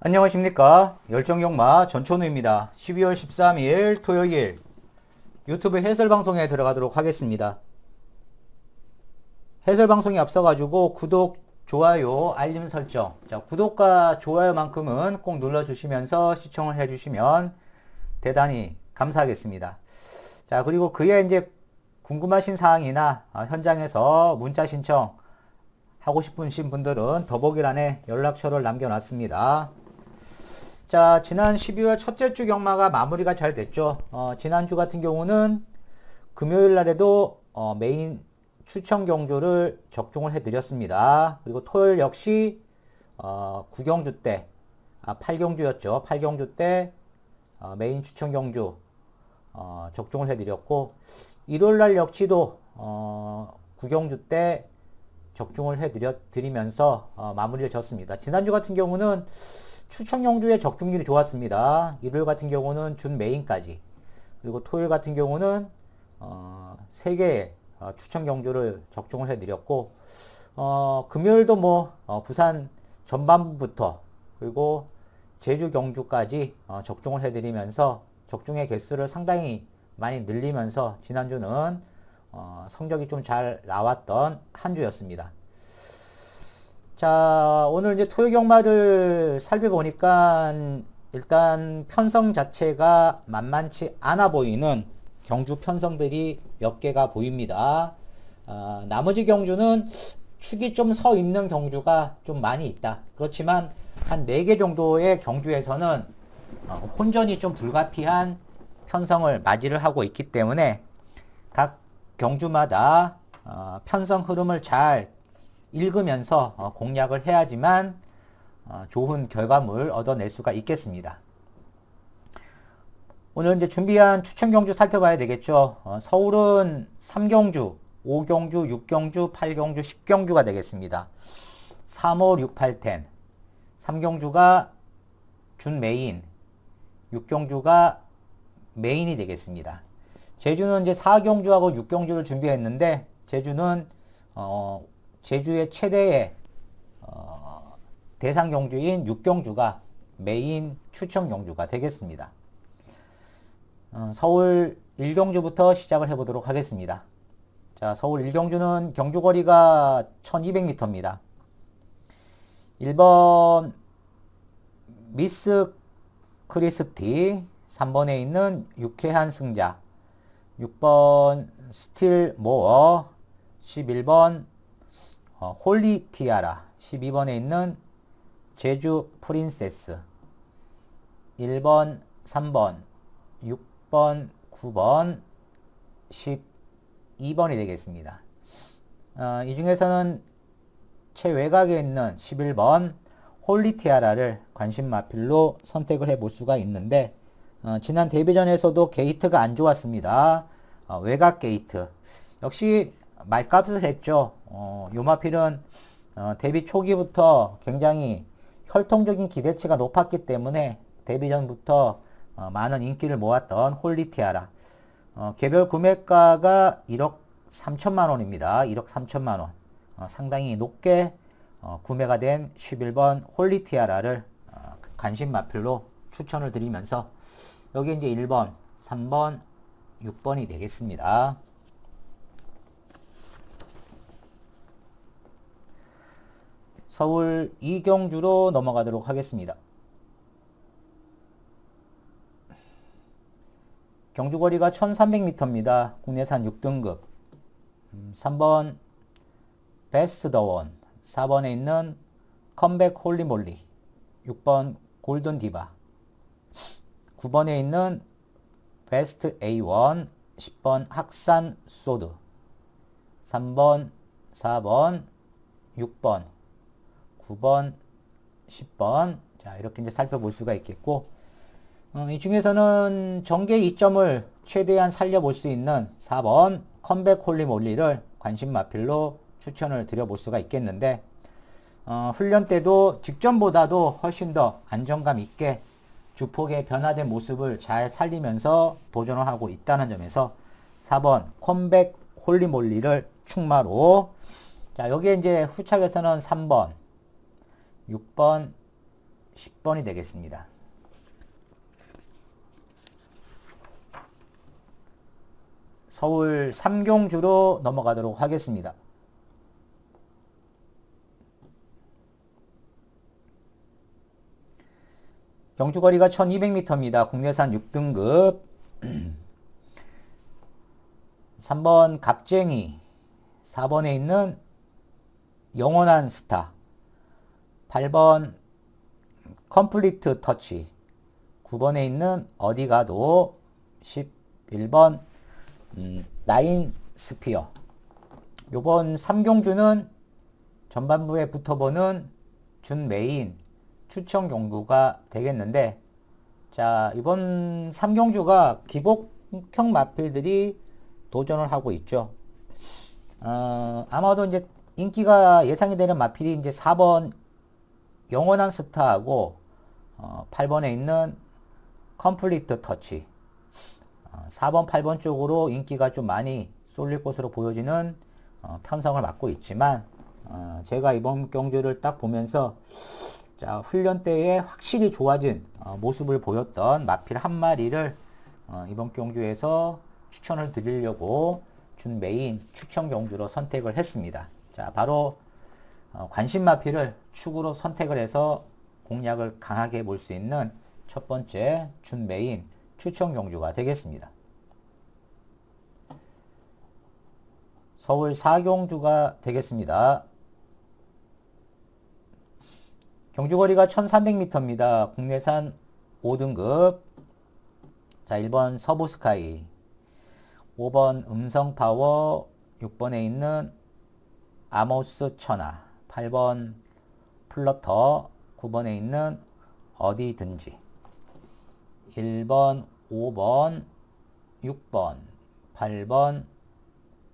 안녕하십니까? 열정경마 전천우입니다. 12월 13일 토요일 유튜브 해설방송에 들어가도록 하겠습니다. 해설방송이 앞서 가지고 구독 좋아요 알림 설정. 자 구독과 좋아요 만큼은 꼭 눌러 주시면서 시청을 해 주시면 대단히 감사하겠습니다. 자 그리고 그에 이제 궁금하신 사항이나 아, 현장에서 문자 신청 하고 싶으신 분들은 더보기란에 연락처를 남겨놨습니다. 자, 지난 12월 첫째 주 경마가 마무리가 잘 됐죠. 어, 지난주 같은 경우는 금요일 날에도 어, 메인 추천 경주를 적중을 해 드렸습니다. 그리고 토요일 역시 어, 9경주 때, 아, 8경주였죠. 8경주 때 어, 메인 추천 경주 어, 적중을 해 드렸고 일요일 날 역시도 어, 9경주 때 적중을 해 드려 드리면서 어, 마무리를 졌습니다. 지난주 같은 경우는 추천 경주의 적중률이 좋았습니다. 일요일 같은 경우는 준 메인까지 그리고 토요일 같은 경우는 어, 3개의 어, 추천 경주를 적중을 해드렸고 어, 금요일도 뭐 어, 부산 전반부부터 그리고 제주 경주까지 어, 적중을 해드리면서 적중의 개수를 상당히 많이 늘리면서 지난주는 어, 성적이 좀 잘 나왔던 한 주였습니다. 자, 오늘 이제 토요 경마를 살펴보니까 일단 편성 자체가 만만치 않아 보이는 경주 편성들이 몇 개가 보입니다. 아, 나머지 경주는 축이 좀 서 있는 경주가 좀 많이 있다. 그렇지만 한 4개 정도의 경주에서는 어, 혼전이 좀 불가피한 편성을 맞이를 하고 있기 때문에 각 경주마다 어, 편성 흐름을 잘 읽으면서 어, 공략을 해야지만 어, 좋은 결과물 얻어낼 수가 있겠습니다. 오늘 이제 준비한 추천 경주 살펴봐야 되겠죠. 어, 서울은 3경주, 5경주, 6경주, 8경주, 10경주가 되겠습니다. 3, 5, 6, 8, 10. 3경주가 준 메인, 6경주가 메인이 되겠습니다. 제주는 이제 4경주하고 6경주를 준비했는데 제주는 어, 제주의 최대의 어, 대상 경주인 6경주가 메인 추천 경주가 되겠습니다. 어, 서울 1경주부터 시작을 해보도록 하겠습니다. 자, 서울 1경주는 경주거리가 1200m입니다. 1번 미스 크리스티 3번에 있는 유쾌한 승자 6번 스틸 모어 11번 어, 홀리 티아라 12번에 있는 제주 프린세스 1번 3번 6번 9번 12번이 되겠습니다. 어, 이 중에서는 최외곽에 있는 11번 홀리 티아라를 관심 마필로 선택을 해 볼 수가 있는데 어, 지난 데뷔전에서도 게이트가 안 좋았습니다. 어, 외곽 게이트. 역시 말값을 했죠. 어, 요마필은 어, 데뷔 초기부터 굉장히 혈통적인 기대치가 높았기 때문에 데뷔 전부터 어, 많은 인기를 모았던 홀리티아라. 어, 개별 구매가가 1억 3천만 원입니다. 1억 3천만 원. 어, 상당히 높게 어, 구매가 된 11번 홀리티아라를 어, 관심 마필로 추천을 드리면서 여기 이제 1번, 3번, 6번이 되겠습니다. 서울 이경주로 넘어가도록 하겠습니다. 경주거리가 1300m입니다. 국내산 6등급. 3번 베스트 더원 4번에 있는 컴백 홀리몰리 6번 골든 디바 9번에 있는 베스트 A1 10번 학산 소드 3번 4번 6번 9번 10번. 자 이렇게 이제 살펴볼 수가 있겠고 어, 이 중에서는 전개 이점을 최대한 살려볼 수 있는 4번 컴백 홀리몰리를 관심 마필로 추천을 드려볼 수가 있겠는데 어, 훈련 때도 직전보다도 훨씬 더 안정감 있게 주폭의 변화된 모습을 잘 살리면서 도전을 하고 있다는 점에서 4번 컴백 홀리몰리를 충마로 자 여기에 이제 후착에서는 3번 6번 10번이 되겠습니다. 서울 삼경주로 넘어가도록 하겠습니다. 경주거리가 1200m입니다. 국내산 6등급 3번 갑쟁이 4번에 있는 영원한 스타 8번 컴플리트 터치. 9번에 있는 어디 가도 11번 음, 나인 스피어. 요번 3경주는 전반부에 붙어보는 준 메인 추천 경구가 되겠는데 자 이번 3경주가 기복형 마필들이 도전을 하고 있죠. 어, 아마도 이제 인기가 예상이 되는 마필이 이제 4번 영원한 스타하고 어, 8번에 있는 컴플리트 터치 어, 4번 8번 쪽으로 인기가 좀 많이 쏠릴 것으로 보여지는 어, 편성을 맡고 있지만 어, 제가 이번 경주를 딱 보면서 자, 훈련 때에 확실히 좋아진 어, 모습을 보였던 마필 한 마리를 어, 이번 경주에서 추천을 드리려고 준 메인 추천 경주로 선택을 했습니다. 자, 바로 어, 관심 마필을 축으로 선택을 해서 공략을 강하게 볼 수 있는 첫 번째 준 메인 추천 경주가 되겠습니다. 서울 4경주가 되겠습니다. 경주거리가 1300m입니다. 국내산 5등급. 자, 1번 서부스카이. 5번 음성파워. 6번에 있는 아모스 천하. 8번 플러터. 9번에 있는 어디든지. 1번, 5번, 6번, 8번,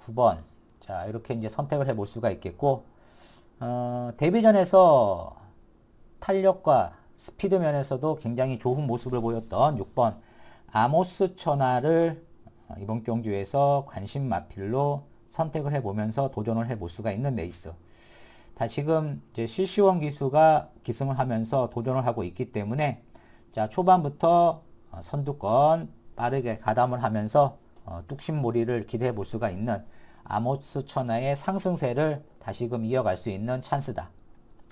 9번. 자, 이렇게 이제 선택을 해 볼 수가 있겠고, 어, 데뷔전에서 탄력과 스피드 면에서도 굉장히 좋은 모습을 보였던 6번 아모스 천하를 어, 이번 경주에서 관심 마필로 선택을 해보면서 도전을 해볼 수가 있는 레이스. 다 지금 이제 실시원 기수가 기승을 하면서 도전을 하고 있기 때문에 자 초반부터 어, 선두권 빠르게 가담을 하면서 어, 뚝심몰이를 기대해 볼 수가 있는 아모스 천하의 상승세를 다시금 이어갈 수 있는 찬스다.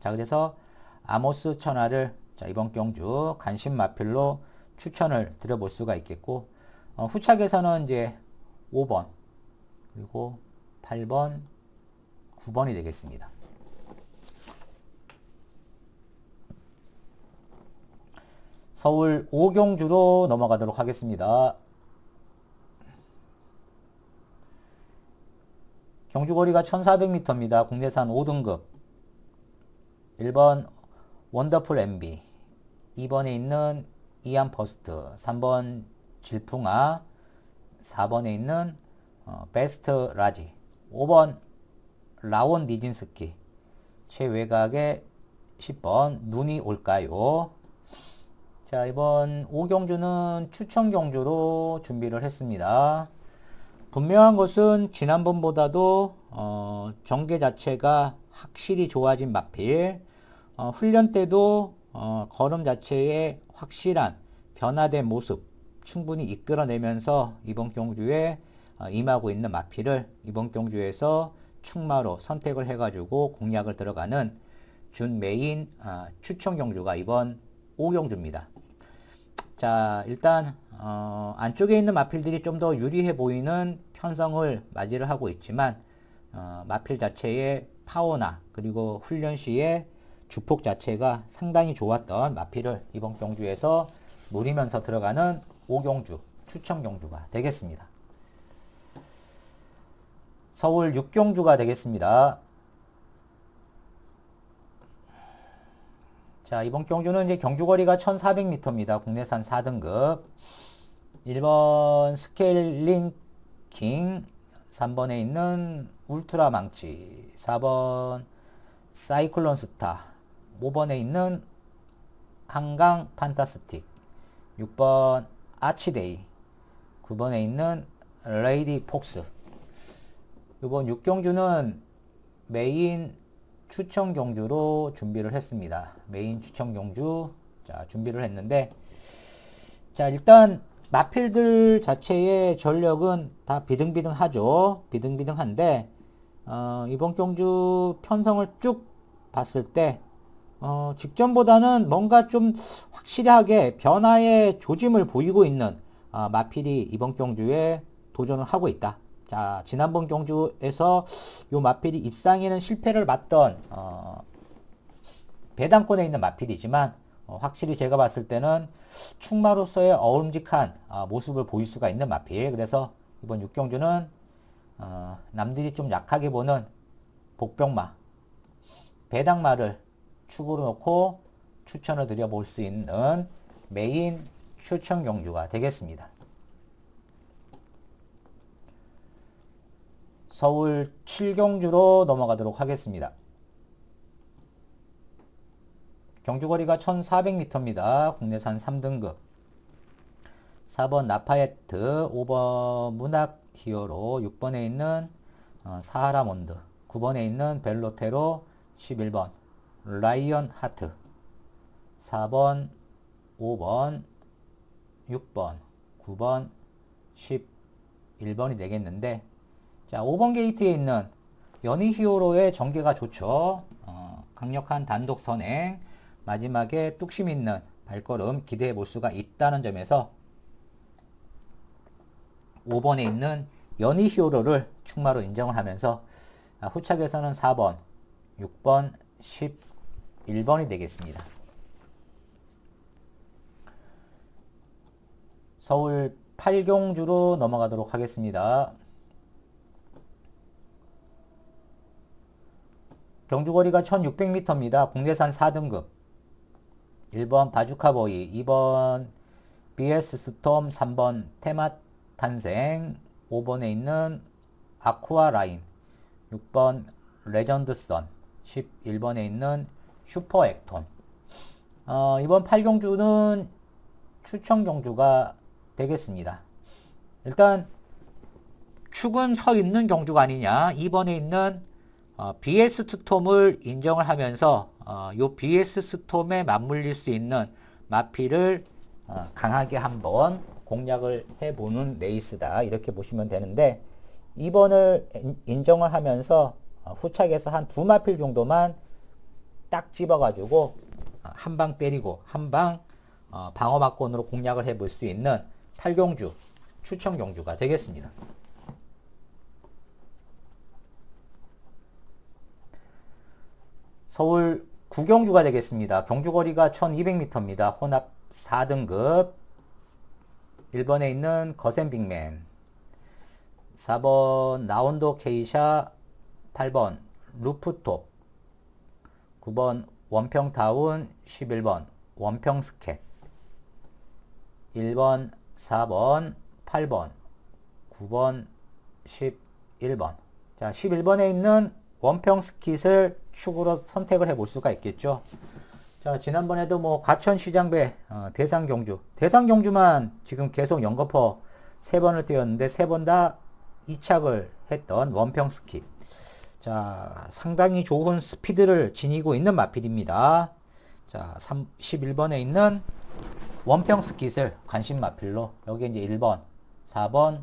자 그래서 아모스 천하를 자, 이번 경주 관심 마필로 추천을 드려볼 수가 있겠고 어, 후착에서는 이제 5번 그리고 8번 9번이 되겠습니다. 서울 오경주로 넘어가도록 하겠습니다. 경주거리가 1400m입니다. 국내산 5등급 1번 원더풀 MB 2번에 있는 이안 퍼스트 3번 질풍아 4번에 있는 어, 베스트 라지 5번 라원 니진스키 최외곽에 10번 눈이 올까요 자 이번 5경주는 추천 경주로 준비를 했습니다 분명한 것은 지난번보다도 어, 전개 자체가 확실히 좋아진 마필 어, 훈련 때도 어, 걸음 자체에 확실한 변화된 모습 충분히 이끌어내면서 이번 경주에 어, 임하고 있는 마필을 이번 경주에서 충마로 선택을 해가지고 공략을 들어가는 준 메인 아, 추천 경주가 이번 5경주입니다. 자 일단 어, 안쪽에 있는 마필들이 좀 더 유리해 보이는 편성을 맞이를 하고 있지만 어, 마필 자체의 파워나 그리고 훈련 시에 주폭 자체가 상당히 좋았던 마필을 이번 경주에서 노리면서 들어가는 5경주 추천 경주가 되겠습니다. 서울 6경주가 되겠습니다. 자, 이번 경주는 이제 경주거리가 1400m입니다. 국내산 4등급. 1번 스케일링 킹, 3번에 있는 울트라 망치, 4번 사이클론 스타, 5번에 있는 한강 판타스틱, 6번 아치데이, 9번에 있는 레이디 폭스. 이번 6경주는 메인 추천 경주로 준비를 했습니다. 메인 추천 경주 자, 준비를 했는데, 자, 일단, 마필들 자체의 전력은 다 비등비등하죠. 비등비등한데, 어, 이번 경주 편성을 쭉 봤을 때, 어, 직전보다는 뭔가 좀 확실하게 변화의 조짐을 보이고 있는 아, 마필이 이번 경주에 도전을 하고 있다. 자, 지난번 경주에서 요 마필이 입상에는 실패를 맞던 어, 배당권에 있는 마필이지만 어, 확실히 제가 봤을 때는 충마로서의 어음직한 어, 모습을 보일 수가 있는 마필. 그래서 이번 6경주는 어, 남들이 좀 약하게 보는 복병마, 배당마를 축으로 놓고 추천을 드려볼 수 있는 메인 추천 경주가 되겠습니다. 서울 7경주로 넘어가도록 하겠습니다. 경주거리가 1400m입니다. 국내산 3등급. 4번 나파예트, 5번 문학 히어로, 6번에 있는 어, 사하라 몬드, 9번에 있는 벨로테로, 11번 라이언 하트, 4번, 5번, 6번, 9번, 11번이 되겠는데, 자, 5번 게이트에 있는 연희 히어로의 전개가 좋죠. 어, 강력한 단독 선행, 마지막에 뚝심 있는 발걸음 기대해 볼 수가 있다는 점에서 5번에 있는 연희 히어로를 충마로 인정을 하면서 아, 후착에서는 4번, 6번, 11번이 되겠습니다. 서울 8경주로 넘어가도록 하겠습니다. 경주거리가 1600m입니다. 국내산 4등급. 1번 바주카보이, 2번 BS 스톰, 3번 테마 탄생, 5번에 있는 아쿠아 라인, 6번 레전드 선, 11번에 있는 슈퍼 액톤. 어, 이번 8경주는 추천 경주가 되겠습니다. 일단 축은 서 있는 경주가 아니냐. 2번에 있는 어, BS 스톰을 인정을 하면서 어, 요 BS 스톰에 맞물릴 수 있는 마피를 어, 강하게 한번 공략을 해보는 레이스다 이렇게 보시면 되는데 2번을 인정을 하면서 어, 후착에서 한 두 마필 정도만 딱 집어가지고 어, 한방 때리고 한방 어, 방어막권으로 공략을 해볼 수 있는 8경주 추천 경주가 되겠습니다. 서울 구경주가 되겠습니다. 경주거리가 1200m입니다. 혼합 4등급 1번에 있는 거센 빅맨 4번 나온도 케이샤 8번 루프톱 9번 원평타운 11번 원평스캣 1번 4번 8번 9번 11번 자 11번에 있는 원평 스킷을 축으로 선택을 해볼 수가 있겠죠. 자, 지난번에도 뭐 과천 시장배 어, 대상 경주. 대상 경주만 지금 계속 연거퍼 세 번을 뛰었는데 세 번 다 이착을 했던 원평스킷. 자 상당히 좋은 스피드를 지니고 있는 마필입니다. 자 3, 11번에 있는 원평 스킷을 관심 마필로 여기 이제 1번 4번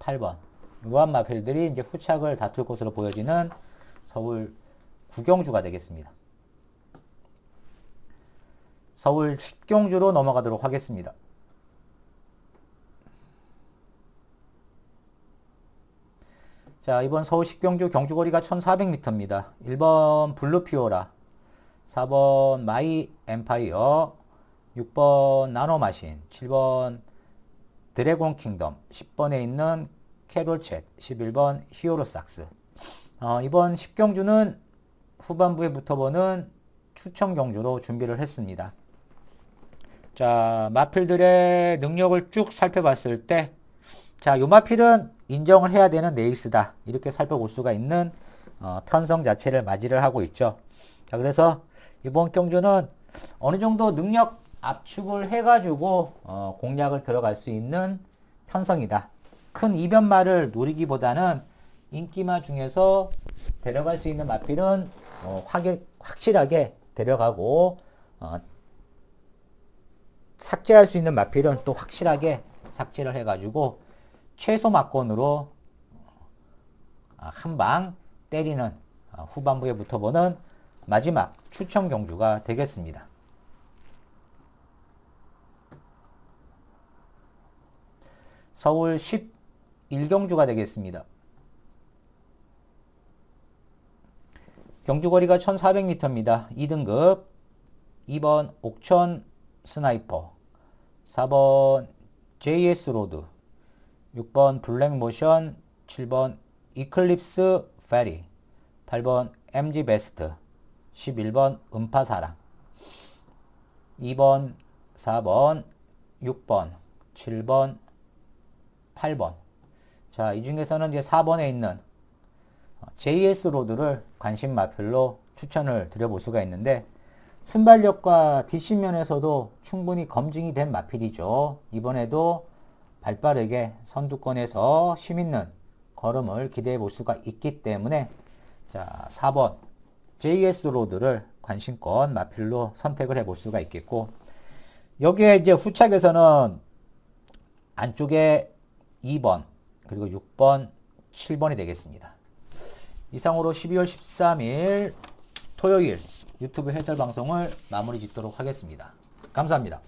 8번. 이러한 마필들이 이제 후착을 다툴 것으로 보여지는 서울 구경주가 되겠습니다 서울 십경주로 넘어가도록 하겠습니다. 자, 이번 서울 십경주 경주거리가 1400m입니다. 1번 블루피오라, 4번 마이 엠파이어, 6번 나노마신, 7번 드래곤 킹덤, 10번에 있는 캐롤챗, 11번 히어로삭스. 어, 이번 10경주는 후반부에 붙어보는 추천 경주로 준비를 했습니다. 자, 마필들의 능력을 쭉 살펴봤을 때, 자, 요 마필은 인정을 해야 되는 네이스다. 이렇게 살펴볼 수가 있는 어, 편성 자체를 맞이를 하고 있죠. 자, 그래서 이번 경주는 어느 정도 능력 압축을 해가지고 어, 공략을 들어갈 수 있는 편성이다. 큰 이변말을 노리기보다는 인기마 중에서 데려갈 수 있는 마필은 어, 확, 확실하게 데려가고 어, 삭제할 수 있는 마필은 또 확실하게 삭제를 해가지고 최소 막권으로 아, 한방 때리는 아, 후반부에 붙어보는 마지막 추천 경주가 되겠습니다. 서울 11경주가 되겠습니다. 경주거리가 1400m입니다. 2등급 2번 옥천 스나이퍼 4번 JS 로드 6번 블랙모션 7번 이클립스 페리 8번 MG 베스트 11번 음파사랑 2번 4번 6번 7번 8번 자, 이 중에서는 이제 4번에 있는 JS 로드를 관심 마필로 추천을 드려볼 수가 있는데 순발력과 뒷심면에서도 충분히 검증이 된 마필이죠. 이번에도 발빠르게 선두권에서 힘있는 걸음을 기대해 볼 수가 있기 때문에 자 4번 JS 로드를 관심권 마필로 선택을 해 볼 수가 있겠고 여기에 이제 후착에서는 안쪽에 2번 그리고 6번 7번이 되겠습니다. 이상으로 12월 13일 토요일 유튜브 해설 방송을 마무리 짓도록 하겠습니다. 감사합니다.